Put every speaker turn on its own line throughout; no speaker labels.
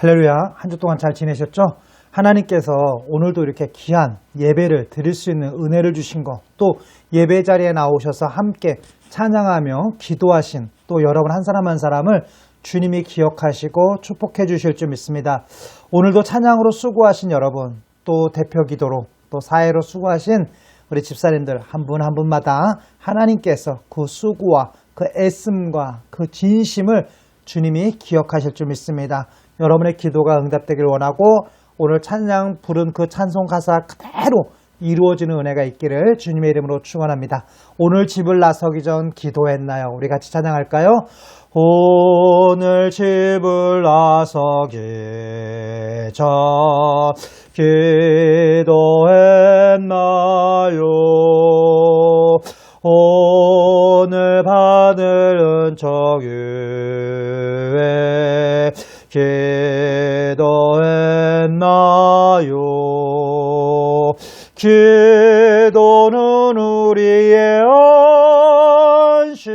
할렐루야. 한 주 동안 잘 지내셨죠? 하나님께서 오늘도 이렇게 귀한 예배를 드릴 수 있는 은혜를 주신 것, 또 예배 자리에 나오셔서 함께 찬양하며 기도하신 또 여러분 한 사람 한 사람을 주님이 기억하시고 축복해 주실 줄 믿습니다. 오늘도 찬양으로 수고하신 여러분, 또 대표 기도로, 또 사회로 수고하신 우리 집사님들 한 분 한 분마다 하나님께서 그 수고와 그 애씀과 그 진심을 주님이 기억하실 줄 믿습니다. 여러분의 기도가 응답되길 원하고 오늘 찬양 부른 그 찬송 가사 그대로 이루어지는 은혜가 있기를 주님의 이름으로 축원합니다. 오늘 집을 나서기 전 기도했나요? 우리 같이 찬양할까요? 오늘 집을 나서기 전 기도했나요? 오늘 받을 은총에 기도는 우리의 안식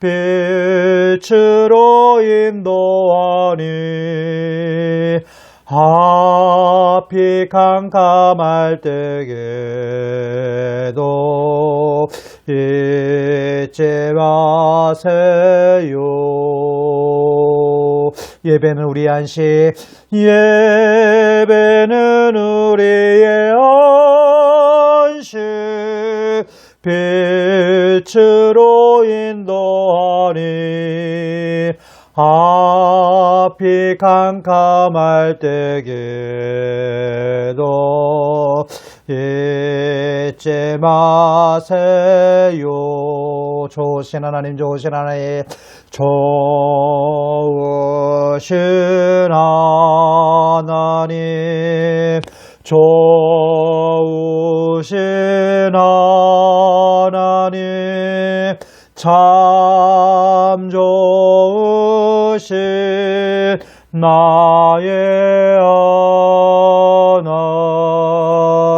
빛으로 인도하니 하피 캄캄할 때에도 잊지 마세요. 예배는 우리 안식, 예배는 우리 빛으로 인도하니, 앞이 캄캄할 때에도 잊지 마세요. 좋으신 하나님, 좋으신 하나님, 좋으신 하나님, 좋으신 하나님, 참 좋으신 나의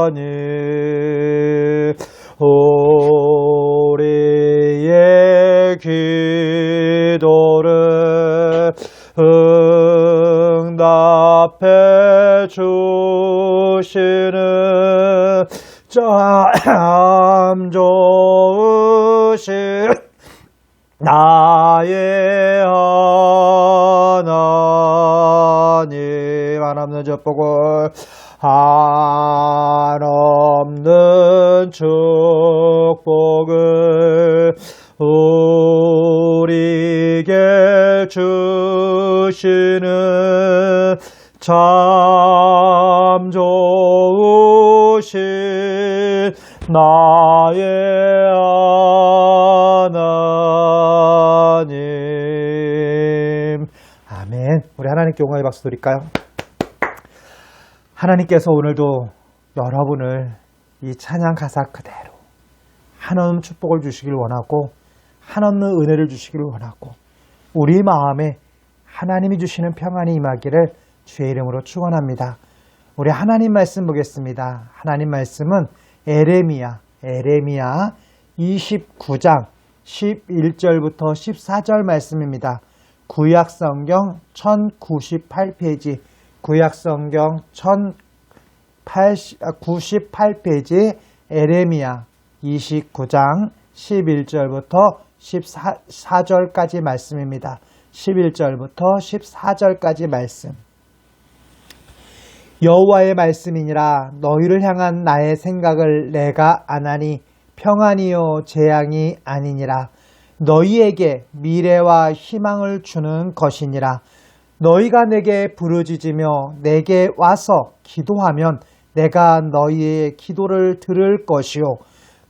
하나님 우리의 기도를 응답해 주시는 참 좋으신 나의 하나님 한없는 축복을 한없는 축복을 우리에게 주시는 참 좋으신 나의 하나님께 영광의 박수 드릴까요? 하나님께서 오늘도 여러분을 이 찬양 가사 그대로 한없는 축복을 주시길 원하고 한없는 은혜를 주시길 원하고 우리 마음에 하나님이 주시는 평안이 임하기를 주의 이름으로 축원합니다. 우리 하나님 말씀 보겠습니다. 하나님 말씀은 에레미야, 에레미야 29장 11절부터 14절 말씀입니다. 구약 성경 1098페이지, 구약 성경 1098페이지 에레미야 29장 11절부터 14절까지 말씀입니다. 11절부터 14절까지 말씀. 여호와의 말씀이니라 너희를 향한 나의 생각을 내가 아나니 평안이요 재앙이 아니니라 너희에게 미래와 희망을 주는 것이니라. 너희가 내게 부르짖으며 내게 와서 기도하면 내가 너희의 기도를 들을 것이요.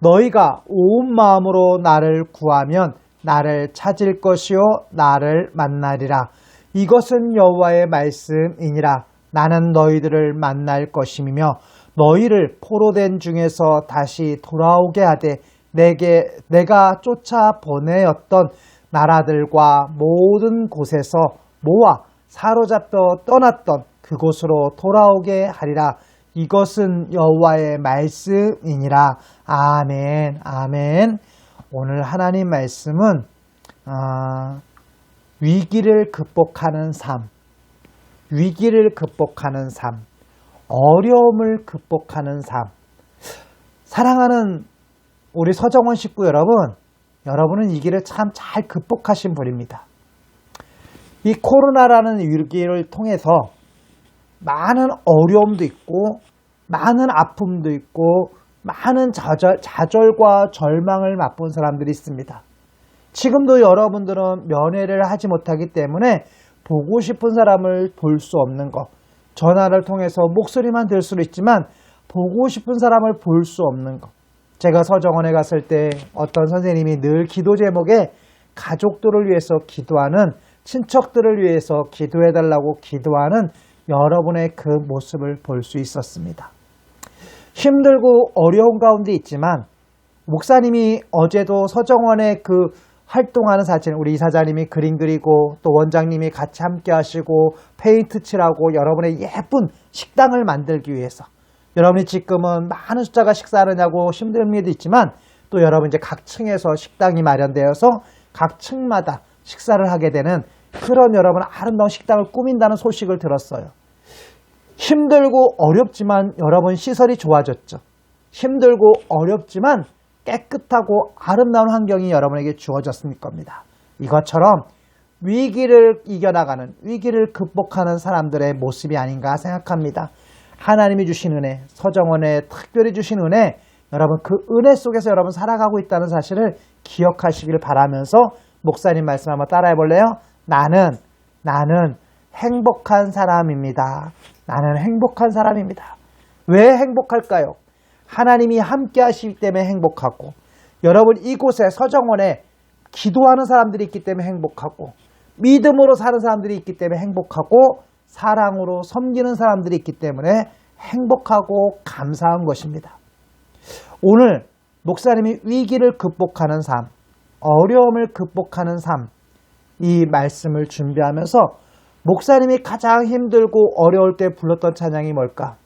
너희가 온 마음으로 나를 구하면 나를 찾을 것이요. 나를 만나리라. 이것은 여호와의 말씀이니라. 나는 너희들을 만날 것이며 너희를 포로된 중에서 다시 돌아오게 하되 내게 내가 쫓아 보내었던 나라들과 모든 곳에서 모아 사로잡혀 떠났던 그곳으로 돌아오게 하리라. 이것은 여호와의 말씀이니라. 아멘, 아멘. 오늘 하나님 말씀은 아, 위기를 극복하는 삶, 위기를 극복하는 삶, 어려움을 극복하는 삶. 사랑하는 우리 서정원 식구 여러분, 여러분은 이 길을 참 잘 극복하신 분입니다. 이 코로나라는 위기를 통해서 많은 어려움도 있고, 많은 아픔도 있고, 많은 좌절, 좌절과 절망을 맛본 사람들이 있습니다. 지금도 여러분들은 면회를 하지 못하기 때문에 보고 싶은 사람을 볼 수 없는 것, 전화를 통해서 목소리만 들 수는 있지만 보고 싶은 사람을 볼 수 없는 것. 제가 서정원에 갔을 때 어떤 선생님이 늘 기도 제목에 가족들을 위해서 기도하는 친척들을 위해서 기도해달라고 기도하는 여러분의 그 모습을 볼 수 있었습니다. 힘들고 어려운 가운데 있지만 목사님이 어제도 서정원의 그 활동하는 사진 우리 이사장님이 그림 그리고 또 원장님이 같이 함께 하시고 페인트 칠하고 여러분의 예쁜 식당을 만들기 위해서 여러분이 지금은 많은 숫자가 식사하느냐고 힘든 일도 있지만 또 여러분 이제 각 층에서 식당이 마련되어서 각 층마다 식사를 하게 되는 그런 여러분 아름다운 식당을 꾸민다는 소식을 들었어요. 힘들고 어렵지만 여러분 시설이 좋아졌죠. 힘들고 어렵지만 깨끗하고 아름다운 환경이 여러분에게 주어졌을 겁니다. 이것처럼 위기를 이겨나가는, 위기를 극복하는 사람들의 모습이 아닌가 생각합니다. 하나님이 주신 은혜, 서정원의 특별히 주신 은혜, 여러분 그 은혜 속에서 여러분 살아가고 있다는 사실을 기억하시길 바라면서 목사님 말씀 한번 따라해 볼래요? 나는, 나는 행복한 사람입니다. 나는 행복한 사람입니다. 왜 행복할까요? 하나님이 함께 하시기 때문에 행복하고 여러분 이곳에 서정원에 기도하는 사람들이 있기 때문에 행복하고 믿음으로 사는 사람들이 있기 때문에 행복하고 사랑으로 섬기는 사람들이 있기 때문에 행복하고 감사한 것입니다. 오늘 목사님이 위기를 극복하는 삶, 어려움을 극복하는 삶, 이 말씀을 준비하면서 목사님이 가장 힘들고 어려울 때 불렀던 찬양이 뭘까?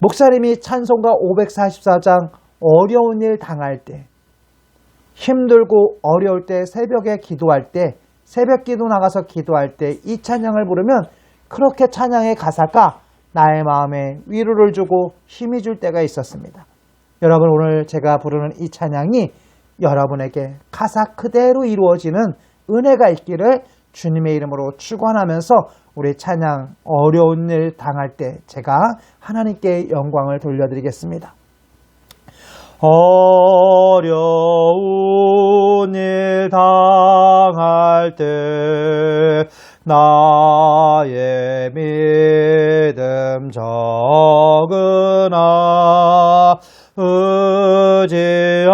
목사님이 찬송가 544장 어려운 일 당할 때, 힘들고 어려울 때 새벽에 기도할 때, 새벽 기도 나가서 기도할 때 이 찬양을 부르면 그렇게 찬양의 가사가 나의 마음에 위로를 주고 힘이 줄 때가 있었습니다. 여러분 오늘 제가 부르는 이 찬양이 여러분에게 가사 그대로 이루어지는 은혜가 있기를 주님의 이름으로 축원하면서 우리 찬양 어려운 일 당할 때 제가 하나님께 영광을 돌려드리겠습니다. 어려운 일 당할 때 나의 믿음 적으나 의지하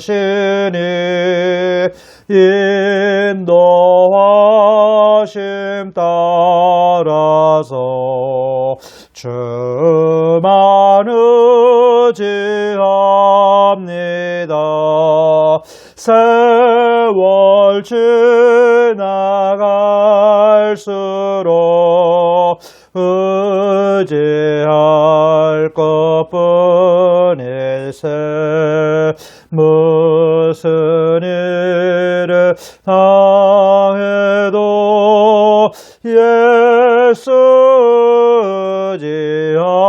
주시니 인도하심 따 당해도 예수 의지합니다.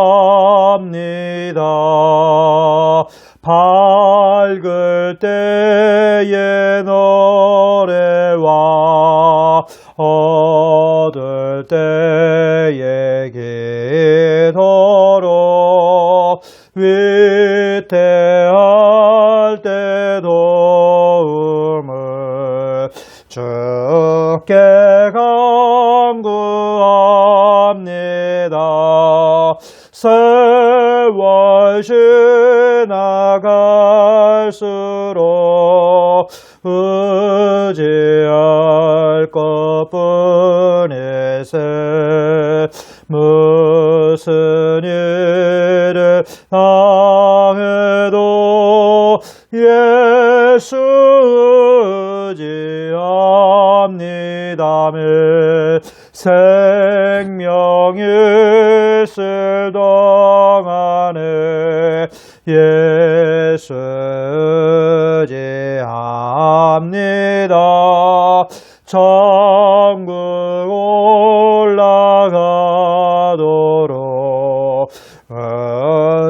밝을 때의 노래와 어둘 때의 기도로 위태할 때도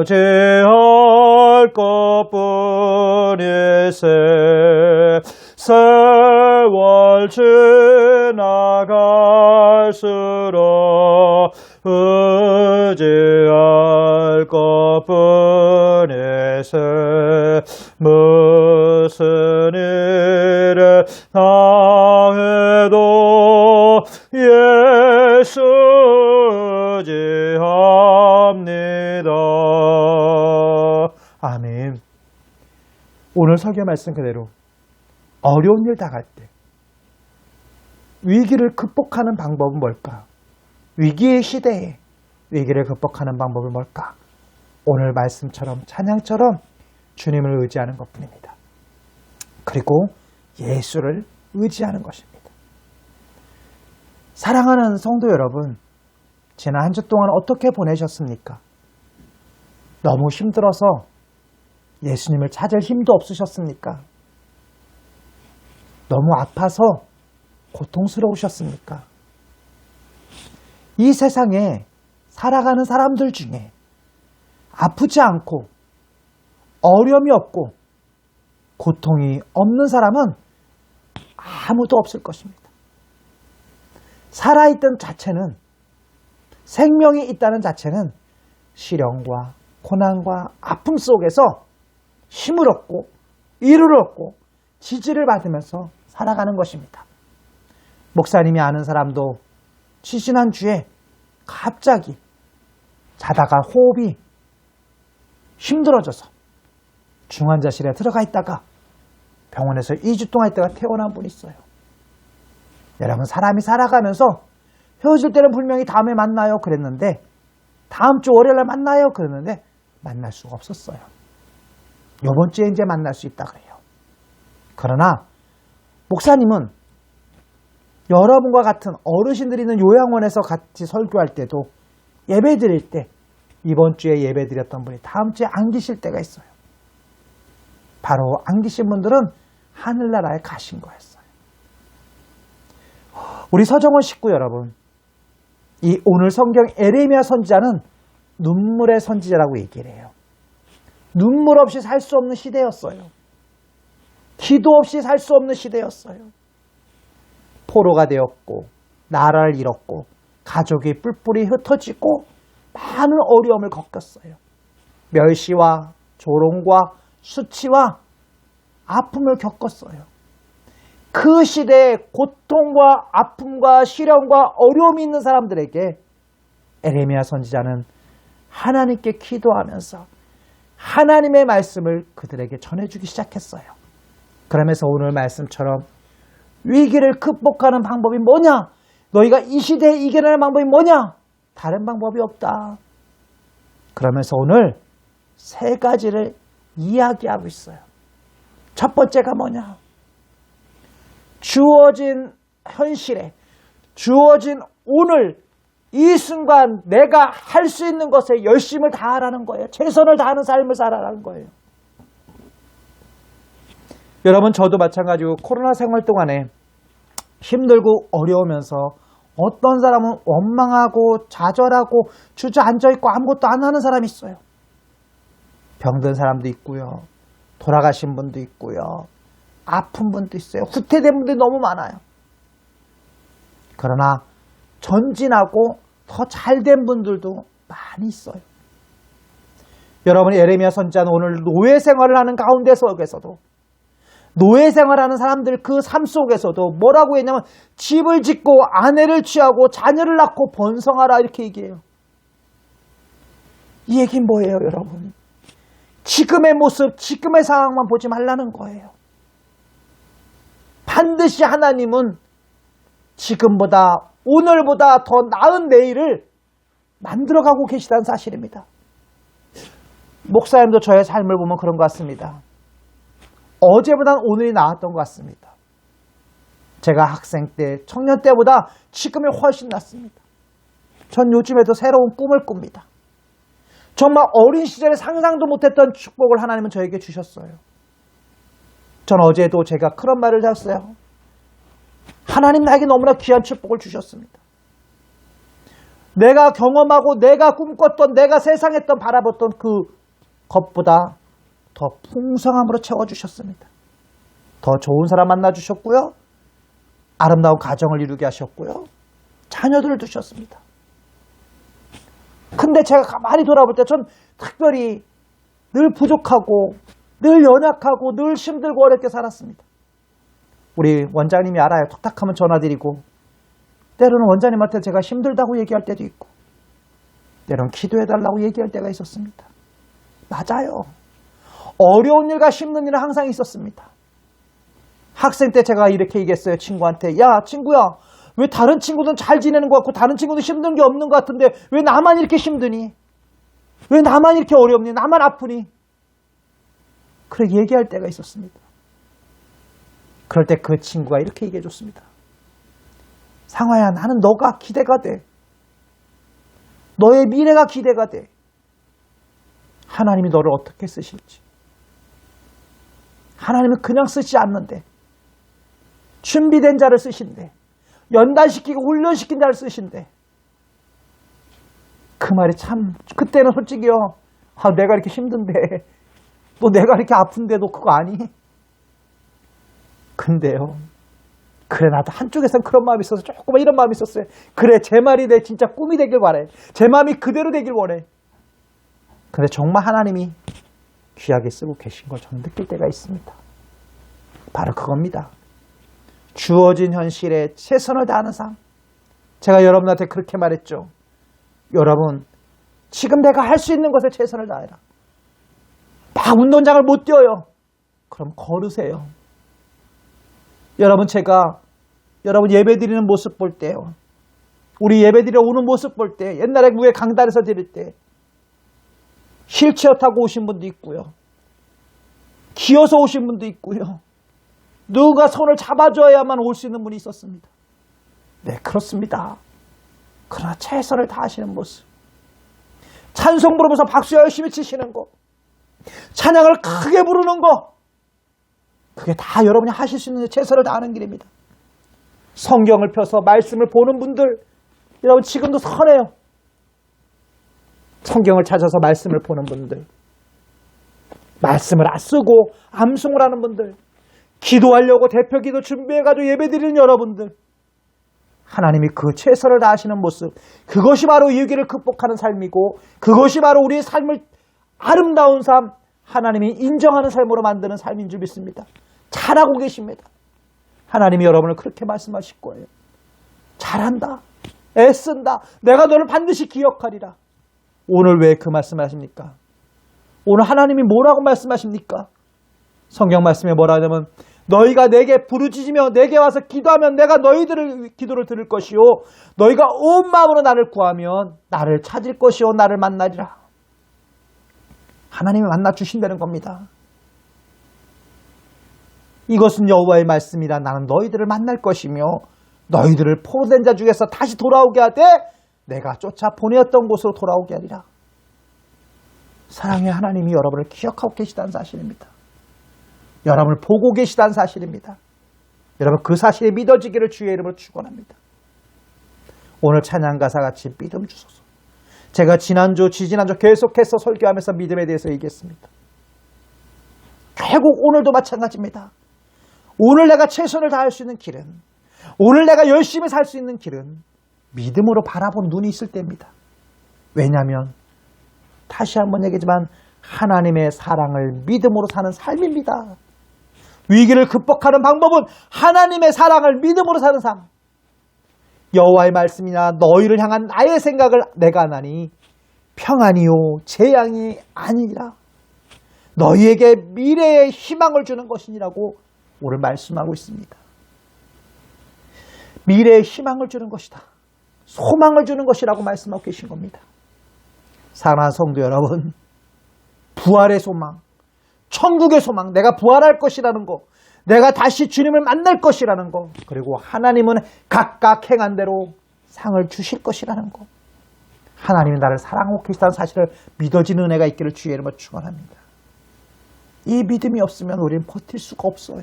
의지할 것뿐이세 세월 지나갈수록 의지할 것뿐이세 무슨 일을 설교 말씀 그대로 어려운 일 당할 때 위기를 극복하는 방법은 뭘까? 위기의 시대에 위기를 극복하는 방법은 뭘까? 오늘 말씀처럼 찬양처럼 주님을 의지하는 것뿐입니다. 그리고 예수를 의지하는 것입니다. 사랑하는 성도 여러분, 지난 한 주 동안 어떻게 보내셨습니까? 너무 힘들어서 예수님을 찾을 힘도 없으셨습니까? 너무 아파서 고통스러우셨습니까? 이 세상에 살아가는 사람들 중에 아프지 않고 어려움이 없고 고통이 없는 사람은 아무도 없을 것입니다. 살아있던 자체는 생명이 있다는 자체는 시련과 고난과 아픔 속에서 힘을 얻고 위로를 얻고 지지를 받으면서 살아가는 것입니다. 목사님이 아는 사람도 지지난 주에 갑자기 자다가 호흡이 힘들어져서 중환자실에 들어가 있다가 병원에서 2주 동안 있다가 퇴원한 분이 있어요. 여러분 사람이 살아가면서 헤어질 때는 분명히 다음에 만나요 그랬는데 다음 주 월요일에 만나요 그랬는데 만날 수가 없었어요. 요번 주에 이제 만날 수 있다 그래요. 그러나 목사님은 여러분과 같은 어르신들이 있는 요양원에서 같이 설교할 때도 예배 드릴 때 이번 주에 예배 드렸던 분이 다음 주에 안 계실 때가 있어요. 바로 안 계신 분들은 하늘나라에 가신 거였어요. 우리 서정원 식구 여러분, 이 오늘 성경 에레미야 선지자는 눈물의 선지자라고 얘기를 해요. 눈물 없이 살 수 없는 시대였어요. 기도 없이 살 수 없는 시대였어요. 포로가 되었고, 나라를 잃었고, 가족이 뿔뿔이 흩어지고, 많은 어려움을 겪었어요. 멸시와 조롱과 수치와 아픔을 겪었어요. 그 시대에 고통과 아픔과 시련과 어려움이 있는 사람들에게 에레미야 선지자는 하나님께 기도하면서 하나님의 말씀을 그들에게 전해주기 시작했어요. 그러면서 오늘 말씀처럼 위기를 극복하는 방법이 뭐냐? 너희가 이 시대에 이겨내는 방법이 뭐냐? 다른 방법이 없다. 그러면서 오늘 세 가지를 이야기하고 있어요. 첫 번째가 뭐냐? 주어진 현실에, 주어진 오늘, 이 순간 내가 할 수 있는 것에 열심을 다하라는 거예요. 최선을 다하는 삶을 살아라는 거예요. 여러분, 저도 마찬가지고 코로나 생활 동안에 힘들고 어려우면서 어떤 사람은 원망하고 좌절하고 주저앉아 있고 아무것도 안 하는 사람이 있어요. 병든 사람도 있고요. 돌아가신 분도 있고요. 아픈 분도 있어요. 후퇴된 분들이 너무 많아요. 그러나 전진하고 더 잘 된 분들도 많이 있어요. 여러분이 에레미야 선지자는 오늘 노예 생활을 하는 가운데 속에서도 노예 생활하는 사람들 그 삶 속에서도 뭐라고 했냐면 집을 짓고 아내를 취하고 자녀를 낳고 번성하라 이렇게 얘기해요. 이 얘기는 뭐예요, 여러분? 지금의 모습, 지금의 상황만 보지 말라는 거예요. 반드시 하나님은 지금보다, 오늘보다 더 나은 내일을 만들어가고 계시다는 사실입니다. 목사님도 저의 삶을 보면 그런 것 같습니다. 어제보단 오늘이 나았던 것 같습니다. 제가 학생 때, 청년 때보다 지금이 훨씬 낫습니다. 전 요즘에도 새로운 꿈을 꿉니다. 정말 어린 시절에 상상도 못했던 축복을 하나님은 저에게 주셨어요. 전 어제도 제가 그런 말을 했어요. 하나님 나에게 너무나 귀한 축복을 주셨습니다. 내가 경험하고 내가 꿈꿨던 내가 세상했던 바라봤던 그 것보다 더 풍성함으로 채워주셨습니다. 더 좋은 사람 만나주셨고요. 아름다운 가정을 이루게 하셨고요. 자녀들을 두셨습니다. 근데 제가 가만히 돌아볼 때 전 특별히 늘 부족하고 늘 연약하고 늘 힘들고 어렵게 살았습니다. 우리 원장님이 알아요. 톡탁하면 전화드리고 때로는 원장님한테 제가 힘들다고 얘기할 때도 있고 때로는 기도해달라고 얘기할 때가 있었습니다. 맞아요. 어려운 일과 힘든 일은 항상 있었습니다. 학생 때 제가 이렇게 얘기했어요. 친구한테. 야, 친구야. 왜 다른 친구들은 잘 지내는 것 같고 다른 친구들 힘든 게 없는 것 같은데 왜 나만 이렇게 힘드니? 왜 나만 이렇게 어렵니? 나만 아프니? 그렇게 얘기할 때가 있었습니다. 그럴 때 그 친구가 이렇게 얘기해 줬습니다. 상화야, 나는 너가 기대가 돼. 너의 미래가 기대가 돼. 하나님이 너를 어떻게 쓰실지. 하나님은 그냥 쓰지 않는데. 준비된 자를 쓰신대. 연단시키고 훈련시킨 자를 쓰신대. 그 말이 참, 그때는 솔직히요. 아, 내가 이렇게 힘든데. 또 내가 이렇게 아픈데도 그거 아니? 근데요. 그래, 나도 한쪽에선 그런 마음이 있어서 조금 이런 마음이 있었어요. 그래, 제 말이 내 진짜 꿈이 되길 바래. 제 마음이 그대로 되길 원해. 근데 정말 하나님이 귀하게 쓰고 계신 걸 저는 느낄 때가 있습니다. 바로 그겁니다. 주어진 현실에 최선을 다하는 삶. 제가 여러분한테 그렇게 말했죠. 여러분, 지금 내가 할 수 있는 것에 최선을 다해라. 막 운동장을 못 뛰어요. 그럼 걸으세요. 여러분, 제가 여러분 예배 드리는 모습 볼 때요. 우리 예배 드리러 오는 모습 볼 때, 옛날에 위에 강단에서 드릴 때, 휠체어 타고 오신 분도 있고요. 기어서 오신 분도 있고요. 누가 손을 잡아줘야만 올 수 있는 분이 있었습니다. 네, 그렇습니다. 그러나 최선을 다하시는 모습. 찬송 부르면서 박수 열심히 치시는 거. 찬양을 크게 부르는 거. 그게 다 여러분이 하실 수 있는 최선을 다하는 길입니다. 성경을 펴서 말씀을 보는 분들, 여러분 지금도 선해요. 성경을 찾아서 말씀을 보는 분들, 말씀을 안 쓰고 암송을 하는 분들, 기도하려고 대표 기도 준비해가지고 예배 드리는 여러분들, 하나님이 그 최선을 다하시는 모습, 그것이 바로 위기를 극복하는 삶이고, 그것이 바로 우리의 삶을 아름다운 삶, 하나님이 인정하는 삶으로 만드는 삶인 줄 믿습니다. 잘하고 계십니다. 하나님이 여러분을 그렇게 말씀하실 거예요. 잘한다. 애쓴다. 내가 너를 반드시 기억하리라. 오늘 왜 그 말씀을 하십니까? 오늘 하나님이 뭐라고 말씀하십니까? 성경 말씀에 뭐라 하냐면 너희가 내게 부르짖으며 내게 와서 기도하면 내가 너희들을 기도를 들을 것이요 너희가 온 마음으로 나를 구하면 나를 찾을 것이요 나를 만나리라. 하나님이 만나 주신다는 겁니다. 이것은 여호와의 말씀이라 나는 너희들을 만날 것이며 너희들을 포로된 자 중에서 다시 돌아오게 하되 내가 쫓아 보내었던 곳으로 돌아오게 하리라. 사랑의 하나님이 여러분을 기억하고 계시다는 사실입니다. 여러분을 보고 계시다는 사실입니다. 여러분 그 사실이 믿어지기를 주의 이름으로 축원합니다. 오늘 찬양 가사 같이 믿음 주소서. 제가 지난주, 지지난주 계속해서 설교하면서 믿음에 대해서 얘기했습니다. 결국 오늘도 마찬가지입니다. 오늘 내가 최선을 다할 수 있는 길은, 오늘 내가 열심히 살 수 있는 길은 믿음으로 바라본 눈이 있을 때입니다. 왜냐하면 다시 한번 얘기지만 하나님의 사랑을 믿음으로 사는 삶입니다. 위기를 극복하는 방법은 하나님의 사랑을 믿음으로 사는 삶. 여호와의 말씀이나 너희를 향한 나의 생각을 내가 하나니 평안이요 재앙이 아니라 너희에게 미래의 희망을 주는 것이니라고 오늘 말씀하고 있습니다. 미래의 희망을 주는 것이다. 소망을 주는 것이라고 말씀하고 계신 겁니다. 사랑하는 성도 여러분, 부활의 소망, 천국의 소망, 내가 부활할 것이라는 거, 내가 다시 주님을 만날 것이라는 거, 그리고 하나님은 각각 행한 대로 상을 주실 것이라는 거. 하나님이 나를 사랑하고 계시다는 사실을 믿어지는 은혜가 있기를 주의 이름으로 축원합니다. 이 믿음이 없으면 우리는 버틸 수가 없어요.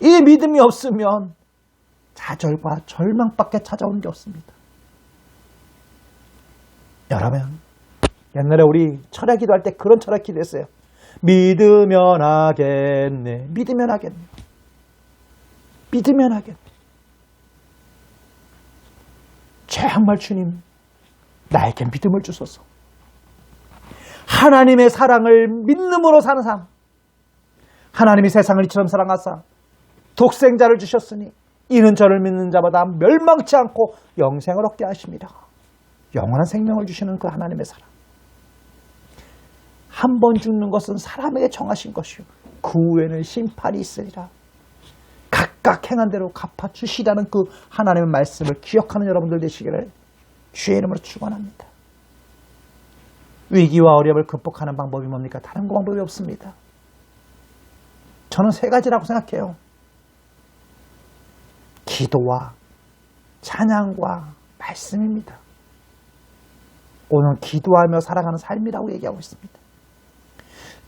이 믿음이 없으면 좌절과 절망밖에 찾아오는 게 없습니다. 여러분, 옛날에 우리 철학 기도할 때 그런 철학 기도했어요. 믿으면 하겠네. 믿으면 하겠네. 믿으면 하겠네. 정말 주님, 나에게 믿음을 주소서. 하나님의 사랑을 믿음으로 사는 삶. 하나님이 세상을 이처럼 사랑하사 독생자를 주셨으니 이는 저를 믿는 자보다 멸망치 않고 영생을 얻게 하십니다. 영원한 생명을 주시는 그 하나님의 사랑. 한 번 죽는 것은 사람에게 정하신 것이요. 그 후에는 심판이 있으리라. 각각 행한 대로 갚아 주시라는 그 하나님의 말씀을 기억하는 여러분들 되시기를 주의 이름으로 축원합니다. 위기와 어려움을 극복하는 방법이 뭡니까? 다른 거 방법이 없습니다. 저는 세 가지라고 생각해요. 기도와 찬양과 말씀입니다. 오늘 기도하며 살아가는 삶이라고 얘기하고 있습니다.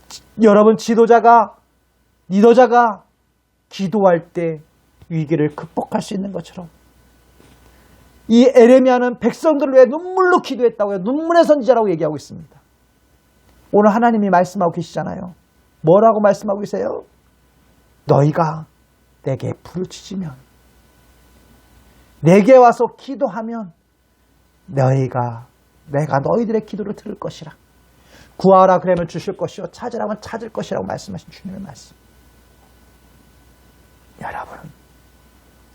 지- 여러분 지도자가 리더자가 기도할 때 위기를 극복할 수 있는 것처럼 이 에레미야는 백성들을 위해 눈물로 기도했다고 요. 눈물의 선지자라고 얘기하고 있습니다. 오늘 하나님이 말씀하고 계시잖아요. 뭐라고 말씀하고 계세요? 너희가 내게 부르짖으면 내게 와서 기도하면 너희가 내가 너희들의 기도를 들을 것이라. 구하라 그러면 주실 것이요 찾으라면 찾을 것이라고 말씀하신 주님의 말씀. 여러분,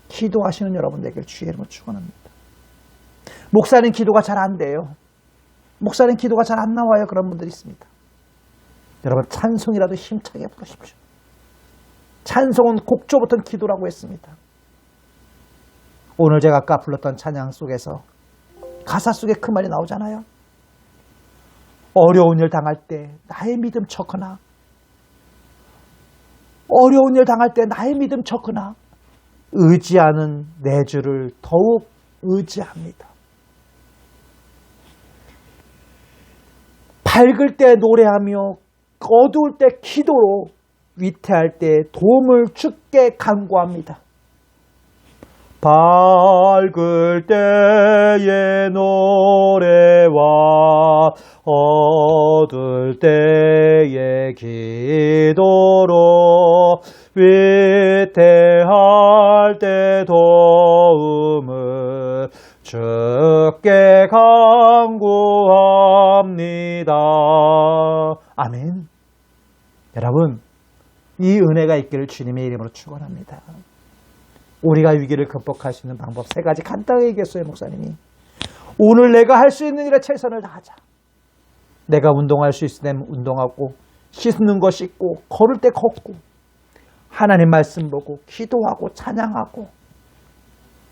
기도하시는 여러분에게 주의 이름으로 축원합니다. 목사님 기도가 잘 안 돼요. 목사님 기도가 잘 안 나와요. 그런 분들이 있습니다. 여러분 찬송이라도 힘차게 부르십시오. 찬송은 곡조부터 기도라고 했습니다. 오늘 제가 아까 불렀던 찬양 속에서 가사 속에 그 말이 나오잖아요. 어려운 일 당할 때 나의 믿음 척하나 어려운 일 당할 때 나의 믿음 척하나 의지하는 내 주를 더욱 의지합니다. 밝을 때 노래하며 어두울 때 기도로 위태할 때 도움을 주께 간구합니다. 밝을 때의 노래와 어두울 때의 기도로 위태할 때 도움을 주께 간구합니다. 아멘. 여러분, 이 은혜가 있기를 주님의 이름으로 축원합니다. 우리가 위기를 극복할 수 있는 방법 세 가지 간단하게 얘기했어요, 목사님이. 오늘 내가 할 수 있는 일에 최선을 다하자. 내가 운동할 수 있으면 운동하고, 씻는 거 씻고, 걸을 때 걷고, 하나님 말씀 보고, 기도하고, 찬양하고,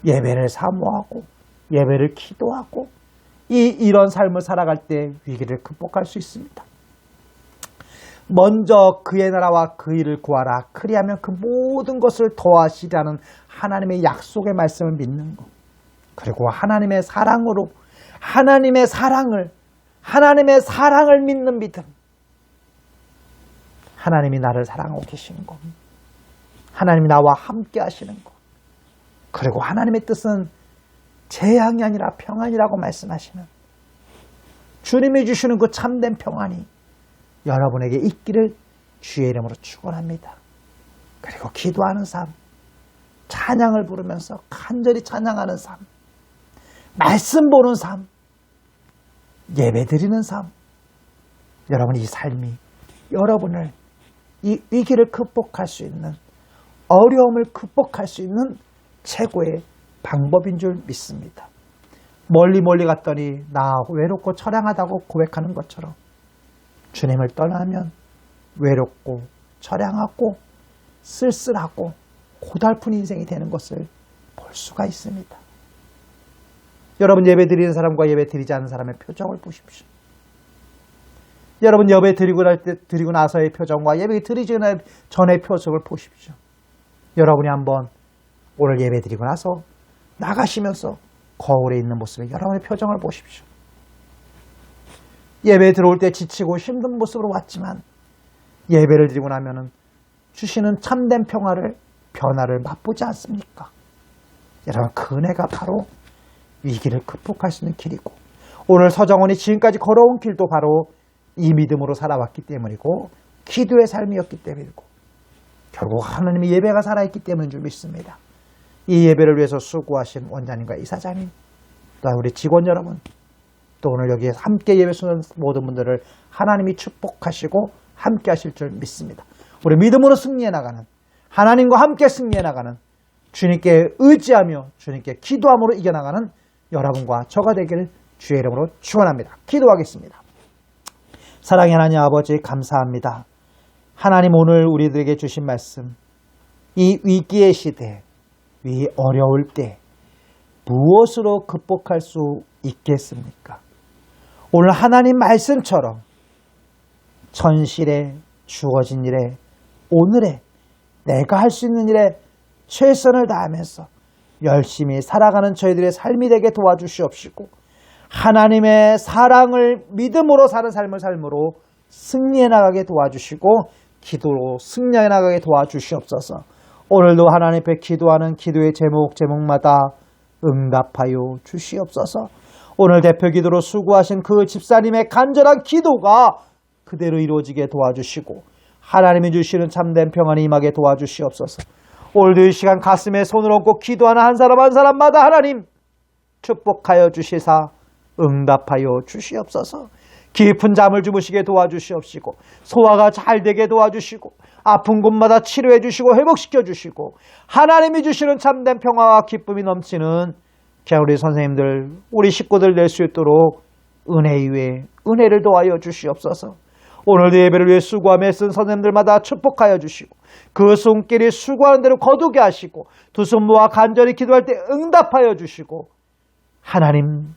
예배를 사모하고, 예배를 기도하고, 이, 이런 삶을 살아갈 때 위기를 극복할 수 있습니다. 먼저 그의 나라와 그 일을 구하라. 그리하면 그 모든 것을 더하시라는 하나님의 약속의 말씀을 믿는 것. 그리고 하나님의 사랑으로 하나님의 사랑을 하나님의 사랑을 믿는 믿음. 하나님이 나를 사랑하고 계시는 것. 하나님이 나와 함께 하시는 것. 그리고 하나님의 뜻은 재앙이 아니라 평안이라고 말씀하시는 주님이 주시는 그 참된 평안이 여러분에게 있기를 주의 이름으로 축원합니다. 그리고 기도하는 삶, 찬양을 부르면서 간절히 찬양하는 삶, 말씀 보는 삶, 예배 드리는 삶. 여러분 이 삶이 여러분을 이 위기를 극복할 수 있는 어려움을 극복할 수 있는 최고의 방법인 줄 믿습니다. 멀리 멀리 갔더니 나 외롭고 처량하다고 고백하는 것처럼 주님을 떠나면 외롭고 처량하고 쓸쓸하고 고달픈 인생이 되는 것을 볼 수가 있습니다. 여러분 예배 드리는 사람과 예배 드리지 않는 사람의 표정을 보십시오. 여러분 예배 드리고 날 때 드리고 나서의 표정과 예배 드리기 전의 표정을 보십시오. 여러분이 한번 오늘 예배 드리고 나서 나가시면서 거울에 있는 모습에 여러분의 표정을 보십시오. 예배 들어올 때 지치고 힘든 모습으로 왔지만 예배를 드리고 나면은 주시는 참된 평화를 변화를 맛보지 않습니까? 여러분 그 은혜가 바로 위기를 극복할 수 있는 길이고 오늘 서정원이 지금까지 걸어온 길도 바로 이 믿음으로 살아왔기 때문이고 기도의 삶이었기 때문이고 결국 하나님의 예배가 살아있기 때문인 줄 믿습니다. 이 예배를 위해서 수고하신 원장님과 이사장님 또 우리 직원 여러분 또 오늘 여기에 함께 예배 수는 모든 분들을 하나님이 축복하시고 함께 하실 줄 믿습니다. 우리 믿음으로 승리해 나가는 하나님과 함께 승리해 나가는 주님께 의지하며 주님께 기도함으로 이겨나가는 여러분과 저가 되기를 주의 이름으로 축원합니다. 기도하겠습니다. 사랑의 하나님 아버지 감사합니다. 하나님 오늘 우리들에게 주신 말씀 이 위기의 시대 이 어려울 때 무엇으로 극복할 수 있겠습니까? 오늘 하나님 말씀처럼 천실에 주어진 일에 오늘에 내가 할 수 있는 일에 최선을 다하면서 열심히 살아가는 저희들의 삶이 되게 도와주시옵시고 하나님의 사랑을 믿음으로 사는 삶을 삶으로 승리해 나가게 도와주시고 기도로 승리해 나가게 도와주시옵소서. 오늘도 하나님 앞에 기도하는 기도의 제목 제목마다 응답하여 주시옵소서. 오늘 대표 기도로 수고하신 그 집사님의 간절한 기도가 그대로 이루어지게 도와주시고 하나님이 주시는 참된 평안이 임하게 도와주시옵소서. 오늘도 이 시간 가슴에 손을 얹고 기도하는 한 사람 한 사람마다 하나님 축복하여 주시사 응답하여 주시옵소서. 깊은 잠을 주무시게 도와주시옵시고 소화가 잘 되게 도와주시고 아픈 곳마다 치료해 주시고 회복시켜 주시고 하나님이 주시는 참된 평화와 기쁨이 넘치는 자 우리 선생님들 우리 식구들 낼 수 있도록 은혜 위에 은혜를 도와여 주시옵소서. 오늘도 예배를 위해 수고하며 쓴 선생님들마다 축복하여 주시고 그 손길이 수고하는 대로 거두게 하시고 두 손 모아 간절히 기도할 때 응답하여 주시고 하나님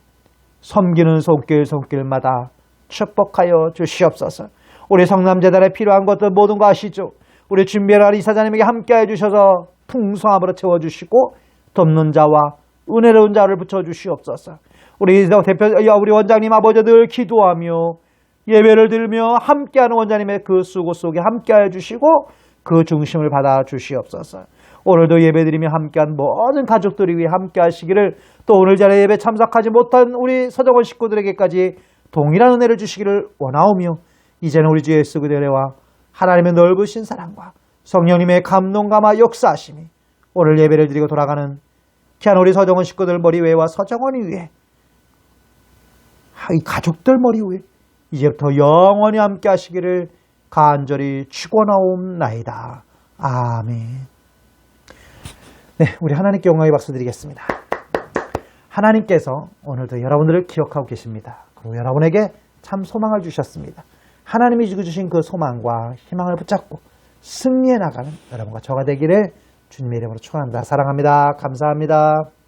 섬기는 손길 손길마다 축복하여 주시옵소서. 우리 성남재단에 필요한 것들 모든 거 아시죠? 우리 준비할 이사장님에게 함께해 주셔서 풍성함으로 채워주시고 돕는 자와 은혜로운 자를 붙여 주시옵소서. 우리 대표, 우리 원장님 아버지 늘 기도하며 예배를 들며 함께하는 원장님의 그 수고 속에 함께해 주시고 그 중심을 받아 주시옵소서. 오늘도 예배드리며 함께한 모든 가족들이 위해 함께 하시기를 또 오늘 자리에 예배 참석하지 못한 우리 서정원 식구들에게까지 동일한 은혜를 주시기를 원하오며 이제는 우리 주 예수 그대의 은혜와 하나님의 넓으신 사랑과 성령님의 감동감화 역사하심이 오늘 예배를 드리고 돌아가는 귀한 우리 서정원 식구들 머리 위에와 서정원이 위에 이 가족들 머리 위에 이제부터 영원히 함께 하시기를 간절히 축원하옵나이다. 아멘. 네, 우리 하나님께 영광의 박수 드리겠습니다. 하나님께서 오늘도 여러분들을 기억하고 계십니다. 그리고 여러분에게 참 소망을 주셨습니다. 하나님이 주신 그 소망과 희망을 붙잡고 승리해 나가는 여러분과 저가 되기를 주님의 이름으로 축원합니다. 사랑합니다. 감사합니다.